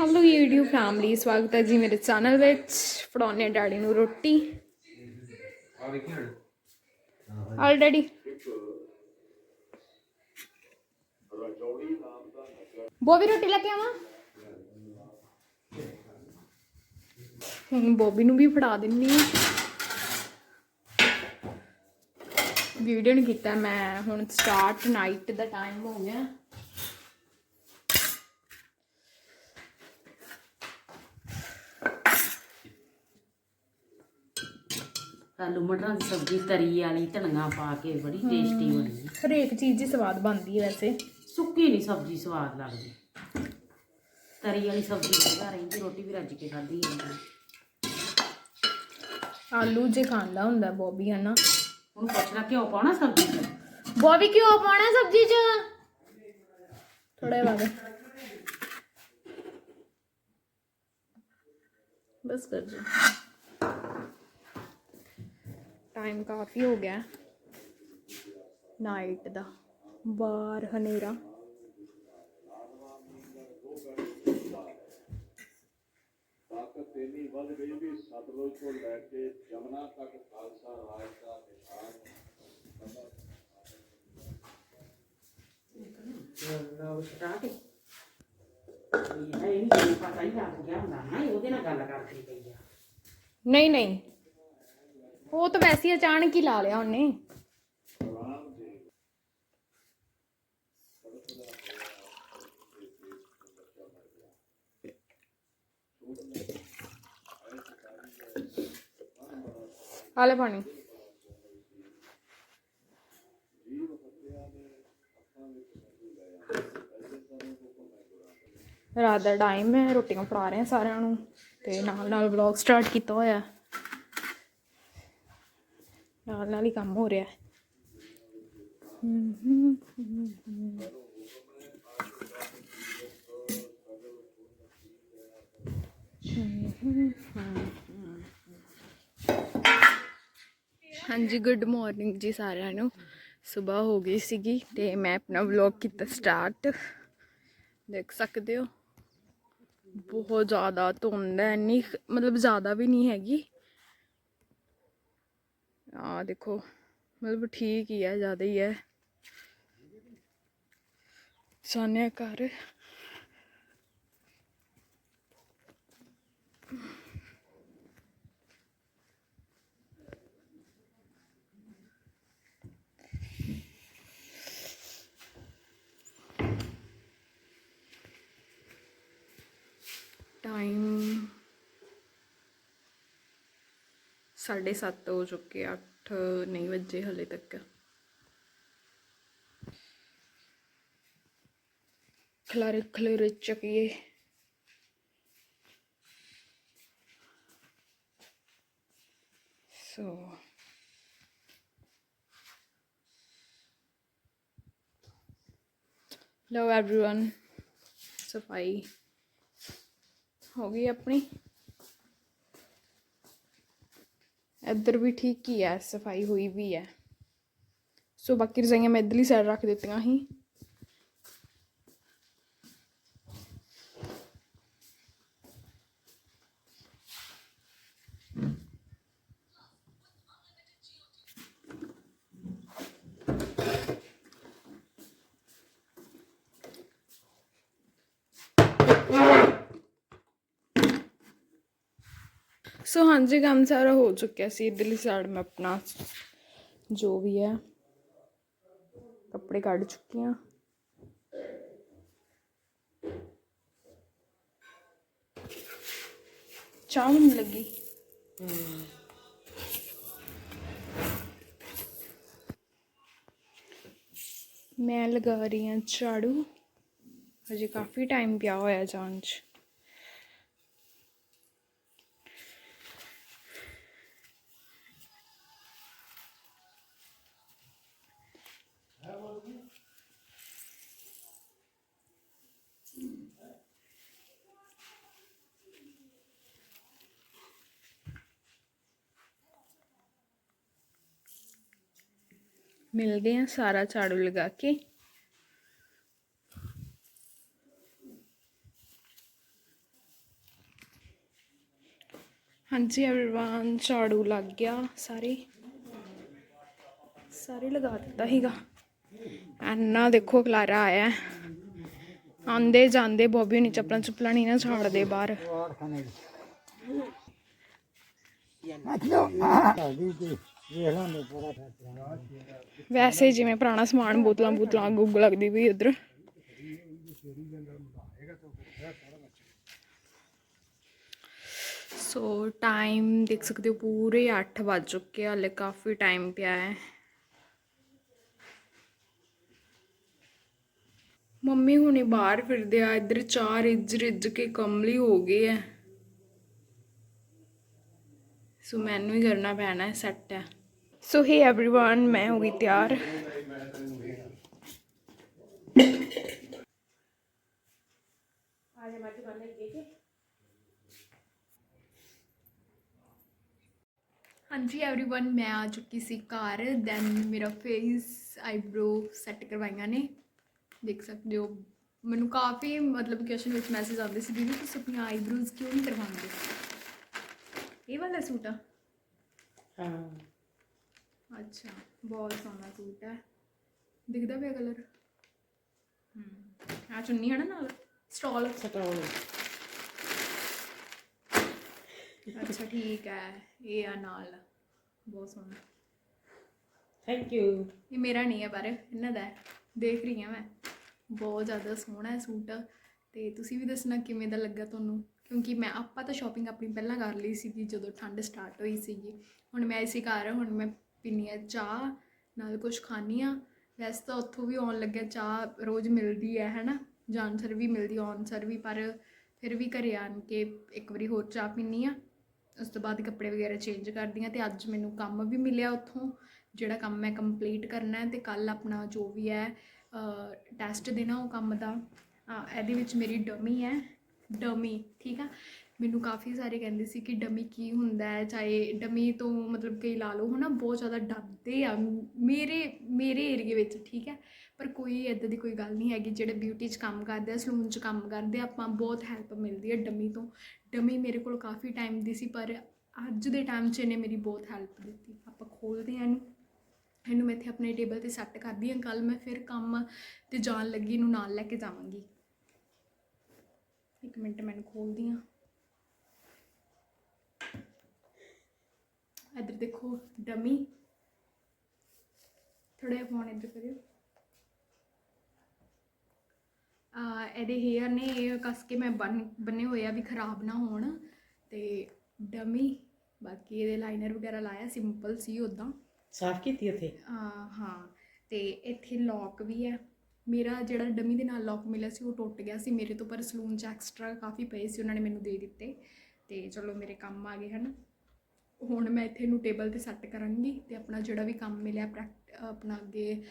ਹਮ YouTube family ਸਵਾਗਤ ਹੈ ਜੀ ਮੇਰੇ ਚੈਨਲ ਵਿੱਚ। ਫੜਾਉਣੇ ਡੈਡੀ ਨੂੰ ਰੋਟੀ। ਆ ਵੇਖੀ ਹਣ ਆਲ ਬੋਬੀ ਰੋਟੀ ਲੈ ਕੇ ਆਵਾਂ? ਹੁਣ ਬੋਬੀ ਨੂੰ ਵੀ ਫੜਾ ਦਿੰਨੀ ਆ। ਵੀਡੀਓ ਨਹੀਂ ਕੀਤਾ ਮੈਂ। ਹੁਣ ਸਟਾਰਟ ਨਾਈਟ ਦਾ ਟਾਈਮ ਹੋ ਗਿਆ। ਆਲੂ ਮਟਰਾਂ ਦੀ ਸਬਜ਼ੀ ਤਰੀ ਵਾਲੀ ਧਨੀਆ ਪਾ ਕੇ ਬੜੀ ਟੇਸਟੀ ਬਣੀ। ਹੈ। ਹਰੇਕ ਚੀਜ਼ ਦੀ ਸਵਾਦ ਬਣਦੀ ਹੈ ਵੈਸੇ। ਸੁੱਕੀ ਨਹੀਂ ਸਬਜ਼ੀ ਸਵਾਦ ਲੱਗਦੀ। ਤਰੀ ਵਾਲੀ ਸਬਜ਼ੀ ਜਗਾ ਰਹਿੰਦੀ ਰੋਟੀ ਵੀ ਰੱਜ ਕੇ ਖਾਧੀ ਜਾਂਦੀ ਆਲੂ ਜੇ ਖਾਂਦਾ ਹੁੰਦਾ ਬੋਬੀ ਹਨਾ ਹੁਣ ਪੁੱਛ ਲਾ ਘਿਓ ਪਾਉਣਾ ਸਬਜ਼ੀ 'ਚ? ਬੋਬੀ ਕਿਉਂ ਪਾਉਣਾ ਸਬਜ਼ੀ 'ਚ? ਥੋੜਾ ਬਾਅਦ ਬਸ ਕਰ ਜੀ। ਟਾਈਮ ਕਾਫੀ ਹੋ ਗਿਆ ਨਾਈਟ ਦਾ। ਬਾਹਰ ਹਨੇਰਾ। ਤਾਕਤ ਇੰਨੀ ਵੱਧ ਗਈ ਵੀ ਸਤਲੁਜ ਤੋਂ ਲੈ ਕੇ ਜਮਨਾ ਤੱਕ ਖਾਲਸਾ ਰਾਜ ਦਾ ਨਿਸ਼ਾਨ ਨਹੀਂ ਨਹੀਂ। ਉਹ ਤਾਂ ਵੈਸੇ ਹੀ ਅਚਾਨਕ ਹੀ ਲਾ ਲਿਆ ਉਹਨੇ। ਆਲੇ ਪਾਣੀ। ਰਾਤ ਦਾ ਟਾਈਮ ਹੈ, ਰੋਟੀਆਂ ਫੜਾ ਰਹੇ ਹਾਂ ਸਾਰਿਆਂ ਨੂੰ ਤੇ ਨਾਲ ਨਾਲ ਵਲੌਗ ਸਟਾਰਟ ਕੀਤਾ ਹੋਇਆ। ਹੈ। ਨਾਲ ਹੀ ਕੰਮ ਹੋ ਰਿਹਾ ਹੈ। ਹਾਂਜੀ ਗੁੱਡ ਮਾਰਨਿੰਗ ਜੀ ਸਾਰਿਆਂ ਨੂੰ। ਸਵੇਰ ਹੋ ਗਈ ਸੀਗੀ ਤੇ ਮੈਂ ਆਪਣਾ ਵਲੌਗ ਕੀਤਾ ਸਟਾਰਟ ਦੇਖ ਸਕਦੇ ਹੋ। ਬਹੁਤ ਜ਼ਿਆਦਾ ਧੁੰਦ ਹੈ, ਇੰਨੀ ਮਤਲਬ ਜ਼ਿਆਦਾ ਵੀ ਨਹੀਂ ਹੈਗੀ। ਆ ਦੇਖੋ ਮਤਲਬ ਠੀਕ ਹੀ ਹੈ ਜ਼ਿਆਦਾ ਹੀ ਹੈ। ਸਾਨਿਆ ਘਰ। ਟਾਈਮ साढ़े सत्त हो चुके अठ नहीं बजे हले तक। खलारे, खलेरे चकिए। So so. हेलो एवरीवन सफ़ाई हो गई अपनी? ਇੱਧਰ ਵੀ ਠੀਕ ਹੀ ਹੈ, ਸਫ਼ਾਈ ਹੋਈ ਵੀ ਹੈ। ਸੋ ਬਾਕੀ ਰਜ਼ਾਈਆਂ ਮੈਂ ਇੱਧਰਲੀ ਸਾਈਡ ਰੱਖ ਦਿੱਤੀਆਂ ਸੀ। ਸੋ ਹਾਂਜੀ ਕੰਮ ਸਾਰਾ ਹੋ ਚੁੱਕਿਆ ਸੀ ਇੱਧਰਲੀ ਸਾਈਡ ਮੈਂ ਆਪਣਾ ਜੋ ਵੀ ਹੈ ਕੱਪੜੇ ਕੱਢ ਚੁੱਕੀ ਹਾਂ ਚਾਹ ਮੈਨੂੰ ਲੱਗੀ ਮੈਂ ਲਗਾ ਰਹੀ ਹਾਂ ਝਾੜੂ ਹਜੇ ਕਾਫੀ ਟਾਈਮ ਪਿਆ ਹੋਇਆ ਜਾਣ 'ਚ ਮਿਲਦੇ ਆ ਸਾਰਾ ਝਾੜੂ ਲਗਾ ਕੇ। ਹਾਂਜੀ एवरीवन ਝਾੜੂ ਲੱਗ ਗਿਆ ਸਾਰੇ। ਸਾਰੇ ਲਗਾ ਦਿੱਤਾ ਹੀਗਾ ਐਨਾ ਦੇਖੋ ਖਲਾਰਾ ਆਇਆ। ਆਂਦੇ ਜਾਂਦੇ ਬੋਬੀ ਨੇ ਚੱਪਲਾਂ ਚੁੱਪਲਾਂ ਨਹੀਂ ਨਾ ਛਾੜਦੇ ਬਾਹਰ। ਵੈਸੇ ਜਿਵੇਂ ਪੁਰਾਣਾ ਸਮਾਨ ਬੋਤਲਾਂ ਬੋਤਲਾਂ ਗੁੱਗ ਲੱਗਦੀ ਵੀ ਇੱਧਰ ਸੋ ਟਾਈਮ ਦੇਖ ਸਕਦੇ ਹੋ ਪੂਰੇ 8 ਵੱਜ ਚੁੱਕੇ ਆ, ਹਲੇ ਕਾਫੀ ਟਾਈਮ ਪਿਆ ਹੈ। ਮੰਮੀ ਹੁਣੇ ਬਾਹਰ ਫਿਰਦੇ ਆ, ਇੱਧਰ ਚਾਰ ਰਿੱਜ ਰਿੱਜ ਕੇ ਕਮਲੀ ਹੋ ਗਏ ਐ ਸੋ ਮੈਨੂੰ ਹੀ ਕਰਨਾ ਪੈਣਾ ਹੈ ਸੈੱਟ ਹੈ ਸੋ ਹੇ एवरीवन ਮੈਂ ਹੋ ਗਈ ਤਿਆਰ ਹਾਂਜੀ एवरीवन ਮੈਂ ਆ ਚੁੱਕੀ ਸੀ ਘਰ ਦੈਨ ਮੇਰਾ ਫੇਸ ਆਈਬ੍ਰੋ ਸੈੱਟ ਕਰਵਾਈਆਂ ਨੇ ਦੇਖ ਸਕਦੇ ਹੋ ਮੈਨੂੰ ਕਾਫੀ ਮਤਲਬ ਕੁਐਸਚਨ ਵਿੱਚ ਮੈਸੇਜ ਆਉਂਦੇ ਸੀ ਦੀਦੀ ਤੁਸੀਂ ਆਪਣੀਆਂ ਆਈਬ੍ਰੋਜ਼ ਕਿਉਂ ਨਹੀਂ ਕਰਵਾਉਂਦੇ ਇਹ ਵਾਲਾ ਸੂਟ ਆ ਹਾਂ ਅੱਛਾ ਬਹੁਤ ਸੋਹਣਾ ਸੂਟ ਹੈ। ਦਿਖਦਾ ਪਿਆ ਕਲਰ ਹੂੰ ਆ ਚੁੰਨੀ ਹੈ ਨਾ ਨਾਲ? ਸਟਾਲ। ਸਟੋਲ। ਅੱਛਾ ਠੀਕ ਹੈ ਇਹ ਆ ਨਾਲ। ਬਹੁਤ ਸੋਹਣਾ। ਥੈਂਕ ਯੂ ਇਹ ਮੇਰਾ ਨਹੀਂ ਹੈ ਪਰ ਇਹਨਾਂ ਦਾ ਹੈ। ਦੇਖ ਰਹੀ ਹਾਂ ਮੈਂ। ਬਹੁਤ ਜ਼ਿਆਦਾ ਸੋਹਣਾ ਹੈ ਸੂਟ। ਤੇ ਤੁਸੀਂ ਵੀ ਦੱਸਣਾ ਕਿਵੇਂ ਦਾ ਲੱਗਾ ਤੁਹਾਨੂੰ? ਕਿਉਂਕਿ ਮੈਂ ਆਪਾਂ ਤਾਂ ਸ਼ਾਪਿੰਗ ਆਪਣੀ ਪਹਿਲਾਂ ਕਰ ਲਈ ਸੀਗੀ ਜਦੋਂ ਠੰਡ ਸਟਾਰਟ ਹੋਈ ਸੀਗੀ। ਹੁਣ ਮੈਂ ਇਸੇ ਘਰ ਹੁਣ ਮੈਂ ਪੀਨੀ ਆ ਚਾਹ, ਨਾਲ ਕੁਝ ਖਾਣੀ ਆ ਵੈਸੇ ਤਾਂ ਉੱਥੋਂ ਵੀ ਆਉਣ ਲੱਗਿਆ ਚਾਹ ਰੋਜ਼ ਮਿਲਦੀ ਹੈ, ਹੈਨਾ? ਜਾਣ ਸਰ ਵੀ ਮਿਲਦੀ ਆਉਣ ਸਰ ਵੀ, ਪਰ ਫਿਰ ਵੀ ਘਰੇ ਆਣ ਕੇ ਇੱਕ ਵਾਰੀ ਹੋਰ ਚਾਹ ਪੀਨੀ ਆ ਉਸ ਤੋਂ ਬਾਅਦ ਕੱਪੜੇ ਵਗੈਰਾ ਚੇਂਜ ਕਰਦੀ ਹਾਂ ਤੇ ਅੱਜ ਮੈਨੂੰ ਕੰਮ ਵੀ ਮਿਲਿਆ ਉੱਥੋਂ, ਜਿਹੜਾ ਕੰਮ ਮੈਂ ਕੰਪਲੀਟ ਕਰਨਾ ਹੈ ਤੇ ਕੱਲ ਆਪਣਾ ਜੋ ਵੀ ਹੈ ਟੈਸਟ ਦੇਣਾ ਉਹ ਕੰਮ ਦਾ। ਇਹਦੇ ਵਿੱਚ ਮੇਰੀ ਡਮੀ ਹੈ ਡਮੀ ਠੀਕ ਆ? ਮੈਨੂੰ ਕਾਫੀ ਸਾਰੇ ਕਹਿੰਦੇ ਸੀ ਕਿ ਡਮੀ ਕੀ ਹੁੰਦਾ ਹੈ, ਚਾਹੇ ਡਮੀ ਤੋਂ ਮਤਲਬ ਕਈ ਲਾ ਲਓ, ਹਨਾ, ਬਹੁਤ ਜ਼ਿਆਦਾ ਡਰਦੇ ਆ ਮੇਰੇ ਮੇਰੇ ਏਰੀਏ ਵਿੱਚ, ਠੀਕ ਹੈ? ਪਰ ਕੋਈ ਇਦਾਂ ਦੀ ਕੋਈ ਗੱਲ ਨਹੀਂ ਹੈਗੀ, ਜਿਹੜੇ ਬਿਊਟੀ 'ਚ ਕੰਮ ਕਰਦੇ ਆ, ਸਲੂਨ 'ਚ ਕੰਮ ਕਰਦੇ ਆ, ਆਪਾਂ ਬਹੁਤ ਹੈਲਪ ਮਿਲਦੀ ਹੈ ਡਮੀ ਤੋਂ। ਡਮੀ ਮੇਰੇ ਕੋਲ ਕਾਫੀ ਟਾਈਮ ਦੀ ਸੀ, ਪਰ ਅੱਜ ਦੇ ਟਾਈਮ 'ਚ ਇਹਨੇ ਮੇਰੀ ਬਹੁਤ ਹੈਲਪ ਦਿੱਤੀ। ਆਪਾਂ ਖੋਲਦੇ ਹਾਂ ਇਹਨੂੰ। ਇਹਨੂੰ ਮੈਂ ਇੱਥੇ ਆਪਣੇ ਟੇਬਲ ਤੇ ਸੈੱਟ ਕਰਦੀ ਹਾਂ। ਕੱਲ ਮੈਂ ਫਿਰ ਕੰਮ ਤੇ ਜਾਣ ਲੱਗੀ, ਇਹਨੂੰ ਨਾਲ ਲੈ ਕੇ ਜਾਵਾਂਗੀ। ਇੱਕ ਮਿੰਟ ਮੈਨੂੰ ਖੋਲਦੀ ਹਾਂ। ਇੱਧਰ ਦੇਖੋ ਡਮੀ। ਥੋੜਾ ਜਿਹਾ ਫੋਨ ਇੱਧਰ ਕਰਿਓ। ਆ ਇਹਦੇ ਹੇਅਰ ਨੇ ਇਹ ਕੱਸ ਕੇ ਮੈਂ ਬੰਨ ਬੰਨੇ ਹੋਏ ਆ ਵੀ ਖਰਾਬ ਨਾ ਹੋਣ। ਤੇ ਡਮੀ ਬਾਕੀ ਇਹਦੇ ਲਾਈਨਰ ਵਗੈਰਾ ਲਾਇਆ ਸਿੰਪਲ ਸੀ ਉਦਾਂ ਸਾਫ਼ ਕੀਤੀ ਉੱਥੇ ਹਾਂ। ਤੇ ਇੱਥੇ ਲੌਕ ਵੀ ਹੈ। ਮੇਰਾ ਜਿਹੜਾ ਡਮੀ ਦੇ ਨਾਲ ਲੌਕ ਮਿਲਿਆ ਸੀ ਉਹ ਟੁੱਟ ਗਿਆ ਸੀ। ਮੇਰੇ ਤੋਂ ਪਰ ਸਲੂਨ 'ਚ ਐਕਸਟਰਾ ਕਾਫੀ ਪਏ ਸੀ ਉਹਨਾਂ ਨੇ ਮੈਨੂੰ ਦੇ ਦਿੱਤੇ। ਤੇ ਚਲੋ ਮੇਰੇ ਕੰਮ ਆ ਗਏ ਹਨ? ਹੁਣ ਮੈਂ ਇੱਥੇ ਨੂੰ ਟੇਬਲ ਤੇ ਸੈੱਟ ਕਰਾਂਗੀ ਤੇ ਆਪਣਾ ਜਿਹੜਾ ਵੀ ਕੰਮ ਮਿਲਿਆ ਪ੍ਰੈਕਟ ਆਪਣਾ ਅੱਗੇ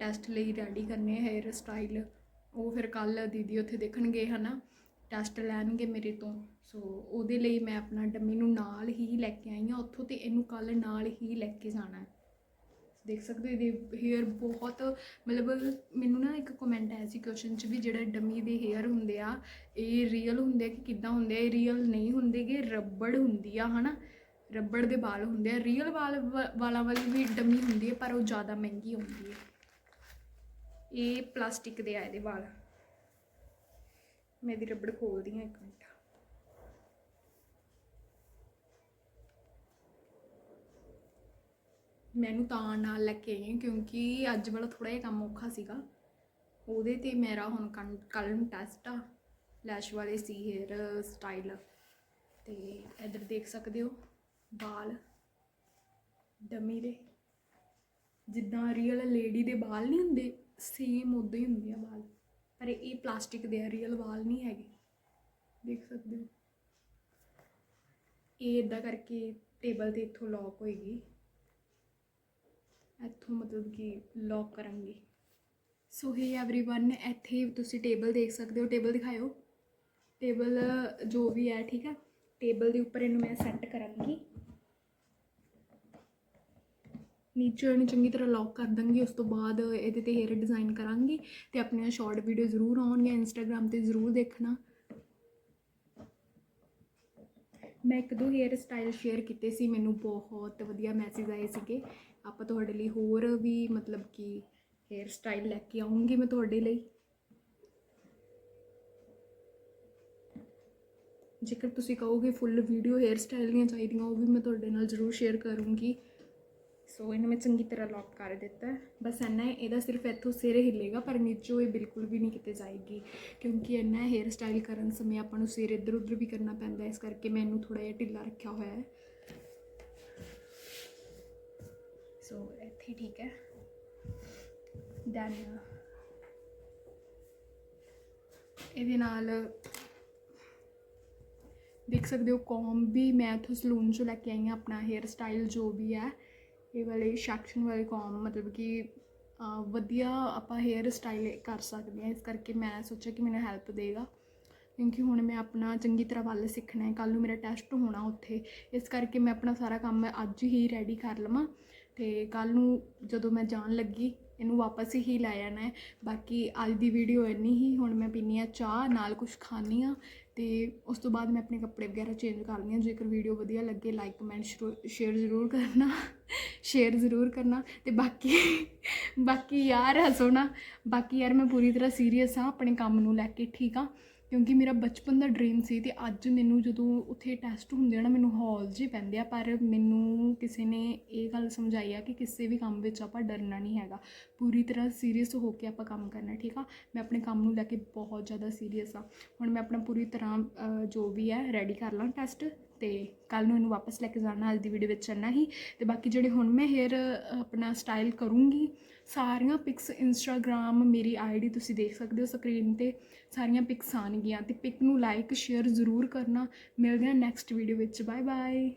ਟੈਸਟ ਲਈ ਰੈਡੀ ਕਰਨੇ ਹੇਅਰ ਸਟਾਈਲ ਉਹ ਫਿਰ ਕੱਲ ਦੀਦੀ ਉੱਥੇ ਦੇਖਣਗੇ, ਹਨਾ? ਟੈਸਟ ਲੈਣਗੇ ਮੇਰੇ ਤੋਂ। ਸੋ ਉਹਦੇ ਲਈ ਮੈਂ ਆਪਣਾ ਡੰਮੀ ਨੂੰ ਨਾਲ ਹੀ ਲੈ ਕੇ ਆਈ ਹਾਂ। ਉੱਥੋਂ ਤੇ ਇਹਨੂੰ ਕੱਲ ਨਾਲ ਹੀ ਲੈ ਕੇ ਜਾਣਾ ਹੈ। ਦੇਖ ਸਕਦੇ ਹੋ, ਇਹਦੇ ਹੇਅਰ ਬਹੁਤ, ਮਤਲਬ ਮੈਨੂੰ ਨਾ ਇੱਕ ਕਮੈਂਟ ਆਇਆ ਸੀ ਕੁਐਸਚਨ 'ਚ ਵੀ ਜਿਹੜਾ ਡੰਮੀ ਦੇ ਹੇਅਰ ਹੁੰਦੇ ਆ, ਇਹ ਰੀਅਲ ਹੁੰਦੇ ਆ ਕਿ ਕਿੱਦਾਂ ਹੁੰਦੇ ਆ? ਇਹ ਰੀਅਲ ਨਹੀਂ ਹੁੰਦੇਗੇ ਰੱਬੜ ਹੁੰਦੀ ਆ, ਹਨਾ? ਰੱਬੜ ਦੇ ਵਾਲ ਹੁੰਦੇ ਆ ਰੀਅਲ ਵਾਲ ਵਾਲਾਂ ਵਾਲੀ ਵੀ ਡੰਮੀ ਹੁੰਦੀ ਹੈ, ਪਰ ਉਹ ਜ਼ਿਆਦਾ ਮਹਿੰਗੀ ਹੁੰਦੀ ਹੈ। ਇਹ ਪਲਾਸਟਿਕ ਦੇ ਆਏ ਦੇ ਵਾਲ। ਮੈਂ ਦੀ ਰੱਬੜ ਖੋਲਦੀ ਹਾਂ ਇੱਕ ਮਿੰਟ। ਮੈਨੂੰ ਤਾਂ ਨਾਲ ਲੈ ਕੇ ਆਈ ਹਾਂ, ਕਿਉਂਕਿ ਅੱਜ ਵਾਲਾ ਥੋੜਾ ਜਿਹਾ ਕੰਮ ਔਖਾ ਸੀਗਾ। ਉਹਦੇ ਤੇ ਮੇਰਾ ਹੁਣ ਕੱਲ ਨੂੰ ਟੈਸਟ ਆ ਲੈਸ਼ ਵਾਲੇ ਸੀ ਹੇਅਰ ਸਟਾਈਲ ਤੇ ਇਧਰ ਦੇਖ ਸਕਦੇ ਹੋ। ਵਾਲ ਡਮੀ ਦੇ ਜਿੱਦਾਂ ਰੀਅਲ ਲੇਡੀ ਦੇ ਵਾਲ ਨਹੀਂ ਹੁੰਦੇ ਸੇਮ ਉਦਾਂ ਹੀ ਹੁੰਦੇ ਆ ਵਾਲ ਪਰ ਇਹ ਪਲਾਸਟਿਕ ਦੇ ਆ ਰੀਅਲ ਵਾਲ ਨਹੀਂ ਹੈਗੇ ਦੇਖ ਸਕਦੇ ਹੋ ਇਹ ਇਦਾਂ ਕਰਕੇ ਟੇਬਲ ਤੇ ਇੱਥੋਂ ਲੌਕ ਹੋਏਗੀ ਇੱਥੋਂ ਮਤਲਬ ਕਿ ਲੌਕ ਕਰਾਂਗੇ ਸੋ ਹੇ एवरीवन ਇੱਥੇ ਤੁਸੀਂ ਟੇਬਲ ਦੇਖ ਸਕਦੇ ਹੋ ਟੇਬਲ ਦਿਖਾਇਓ ਟੇਬਲ ਜੋ ਵੀ ਹੈ ਠੀਕ ਹੈ ਟੇਬਲ ਦੇ ਉੱਪਰ ਇਹਨੂੰ ਮੈਂ ਸੈੱਟ ਕਰਾਂਗੀ ਨੀਚੇ ਇਹਨੂੰ ਚੰਗੀ ਤਰ੍ਹਾਂ ਲੌਕ ਕਰ ਦਾਂਗੀ ਉਸ ਤੋਂ ਬਾਅਦ ਇਹਦੇ ਤੇ ਹੇਅਰ ਡਿਜ਼ਾਈਨ ਕਰਾਂਗੀ ਤੇ ਆਪਣੀਆਂ ਸ਼ਾਰਟ ਵੀਡੀਓ ਜ਼ਰੂਰ ਆਉਣਗੀਆਂ ਇੰਸਟਾਗ੍ਰam ਤੇ ਜ਼ਰੂਰ ਦੇਖਣਾ। ਮੈਂ ਇੱਕ ਦੋ ਹੇਅਰ ਸਟਾਈਲ ਸ਼ੇਅਰ ਕੀਤੇ ਸੀ, ਮੈਨੂੰ ਬਹੁਤ ਵਧੀਆ ਮੈਸੇਜ ਆਏ ਸੀਗੇ। ਆਪਾਂ ਤੁਹਾਡੇ ਲਈ ਹੋਰ ਵੀ ਮਤਲਬ ਕਿ ਹੇਅਰ ਸਟਾਈਲ ਲੈ ਕੇ ਆਉਂਗੀ ਮੈਂ ਤੁਹਾਡੇ ਲਈ। ਜੇਕਰ ਤੁਸੀਂ ਕਹੋਗੇ ਫੁੱਲ ਵੀਡੀਓ ਹੇਅਰ ਸਟਾਈਲ ਦੀਆਂ ਚਾਹੀਦੀਆਂ, ਉਹ ਵੀ ਮੈਂ ਤੁਹਾਡੇ ਨਾਲ ਜ਼ਰੂਰ ਸ਼ੇਅਰ ਕਰੂੰਗੀ। ਸੋ ਇਹਨੂੰ ਮੈਂ ਚੰਗੀ ਤਰ੍ਹਾਂ ਲੌਕ ਕਰ ਦਿੱਤਾ। ਬਸ ਇੰਨਾ ਇਹਦਾ ਸਿਰਫ ਇੱਥੋਂ ਸਿਰ ਹਿੱਲੇਗਾ, ਪਰ ਨੀਚੋਂ ਇਹ ਬਿਲਕੁਲ ਵੀ ਨਹੀਂ ਕਿਤੇ ਜਾਏਗੀ, ਕਿਉਂਕਿ ਇੰਨਾ ਹੇਅਰ ਸਟਾਈਲ ਕਰਨ ਸਮੇਂ ਆਪਾਂ ਨੂੰ ਸਿਰ ਇੱਧਰ ਉੱਧਰ ਵੀ ਕਰਨਾ ਪੈਂਦਾ ਇਸ ਕਰਕੇ ਮੈਂ ਇਹਨੂੰ ਥੋੜਾ ਜਿਹਾ ਢਿੱਲਾ ਰੱਖਿਆ ਹੋਇਆ ਹੈ। ਸੋ ਇੱਥੇ ਠੀਕ ਹੈ। ਦੈਨ ਇਹਦੇ ਨਾਲ ਦੇਖ ਸਕਦੇ ਹੋ ਕੌਮ ਵੀ ਮੈਂ ਇੱਥੋਂ ਸਲੂਨ ਚੋਂ ਲੈ ਕੇ ਆਈ ਹਾਂ, ਆਪਣਾ ਹੇਅਰ ਸਟਾਈਲ ਜੋ ਵੀ ਹੈ। ਇਹ ਵਾਲੇ ਸੈਕਸ਼ਨ ਵਾਲੇ ਕੌਮ, ਮਤਲਬ ਕਿ ਵਧੀਆ ਆਪਾਂ ਹੇਅਰ ਸਟਾਈਲ ਕਰ ਸਕਦੇ ਹਾਂ। ਇਸ ਕਰਕੇ ਮੈਂ ਸੋਚਿਆ ਕਿ ਮੈਨੂੰ ਹੈਲਪ ਦੇਗਾ। ਕਿਉਂਕਿ ਹੁਣ ਮੈਂ ਆਪਣਾ ਚੰਗੀ ਤਰ੍ਹਾਂ ਵੱਲ ਸਿੱਖਣਾ ਹੈ। ਕੱਲ ਨੂੰ ਮੇਰਾ ਟੈਸਟ ਹੋਣਾ ਉੱਥੇ। ਇਸ ਕਰਕੇ ਮੈਂ ਆਪਣਾ ਸਾਰਾ ਕੰਮ ਅੱਜ ਹੀ ਰੈਡੀ ਕਰ ਲਵਾਂ। ਤੇ ਕੱਲ ਨੂੰ ਜਦੋਂ ਮੈਂ ਜਾਣ ਲੱਗੀ, ਇਹਨੂੰ ਵਾਪਸ ਹੀ ਲੈ ਆਣਾ ਹੈ। ਬਾਕੀ ਅੱਜ ਦੀ ਵੀਡੀਓ ਇੰਨੀ ਹੀ। ਹੁਣ ਮੈਂ ਪੀਨੀ ਆ ਚਾਹ, ਨਾਲ ਕੁਝ ਖਾਣੀ ਆ ਤੇ ਉਸ ਤੋਂ ਬਾਅਦ ਮੈਂ ਆਪਣੇ ਕੱਪੜੇ ਵਗੈਰਾ ਚੇਂਜ ਕਰਨੀ ਆ ਜੇਕਰ ਵੀਡੀਓ ਵਧੀਆ ਲੱਗੇ ਲਾਈਕ ਕਮੈਂਟ ਸ਼ੇਅਰ ਜ਼ਰੂਰ ਕਰਨਾ। ਸ਼ੇਅਰ ਜ਼ਰੂਰ ਕਰਨਾ। ਤੇ ਬਾਕੀ ਬਾਕੀ ਯਾਰ ਹੱਸੋ ਨਾ ਬਾਕੀ ਯਾਰ ਮੈਂ ਪੂਰੀ ਤਰ੍ਹਾਂ ਸੀਰੀਅਸ ਆ, ਆਪਣੇ ਕੰਮ ਨੂੰ ਲੈ ਕੇ ਠੀਕ ਆ। ਕਿਉਂਕਿ ਮੇਰਾ ਬਚਪਨ ਦਾ ਡ੍ਰੀਮ ਸੀ ਤੇ ਅੱਜ ਮੈਨੂੰ ਜਦੋਂ ਉੱਥੇ ਟੈਸਟ ਹੁੰਦੇ ਆ ਨਾ, ਮੈਨੂੰ ਹੌਲ ਜੀ ਪੈਂਦੇ ਆ, ਪਰ ਮੈਨੂੰ ਕਿਸੇ ਨੇ ਇਹ ਗੱਲ ਸਮਝਾਈ ਆ ਕਿ ਕਿਸੇ ਵੀ ਕੰਮ ਵਿੱਚ ਆਪਾਂ ਡਰਨਾ ਨਹੀਂ ਹੈਗਾ। ਪੂਰੀ ਤਰ੍ਹਾਂ ਸੀਰੀਅਸ ਹੋ ਕੇ ਆਪਾਂ ਕੰਮ ਕਰਨਾ, ਠੀਕ ਆ? ਮੈਂ ਆਪਣੇ ਕੰਮ ਨੂੰ ਲੈ ਕੇ ਬਹੁਤ ਜ਼ਿਆਦਾ ਸੀਰੀਅਸ ਆ। ਹੁਣ ਮੈਂ ਆਪਣਾ ਪੂਰੀ ਤਰ੍ਹਾਂ ਜੋ ਵੀ ਹੈ ਰੈਡੀ ਕਰ ਲਾਂ ਟੈਸਟ ਤੇ ਕੱਲ ਨੂੰ ਇਹਨੂੰ ਵਾਪਸ ਲੈ ਕੇ ਜਾਣਾ, ਅੱਜ ਦੀ ਵੀਡੀਓ ਵਿੱਚ ਚੰਨਾ ਹੀ। ਤੇ ਬਾਕੀ ਜਿਹੜੇ ਹੁਣ ਮੈਂ ਹੇਅਰ ਆਪਣਾ ਸਟਾਈਲ ਕਰੂੰਗੀ, ਸਾਰੀਆਂ ਪਿਕਸ ਇੰਸਟਾਗ੍ਰam ਮੇਰੀ ਆਈਡੀ ਤੁਸੀਂ ਦੇਖ ਸਕਦੇ ਹੋ ਸਕਰੀਨ ਤੇ। ਸਾਰੀਆਂ ਪਿਕਸ ਆਣਗੀਆਂ ਤੇ ਪਿਕ ਨੂੰ ਲਾਈਕ ਸ਼ੇਅਰ ਜ਼ਰੂਰ ਕਰਨਾ। ਮਿਲਦੇ ਹਾਂ ਨੈਕਸਟ ਵੀਡੀਓ ਵਿੱਚ। Bye bye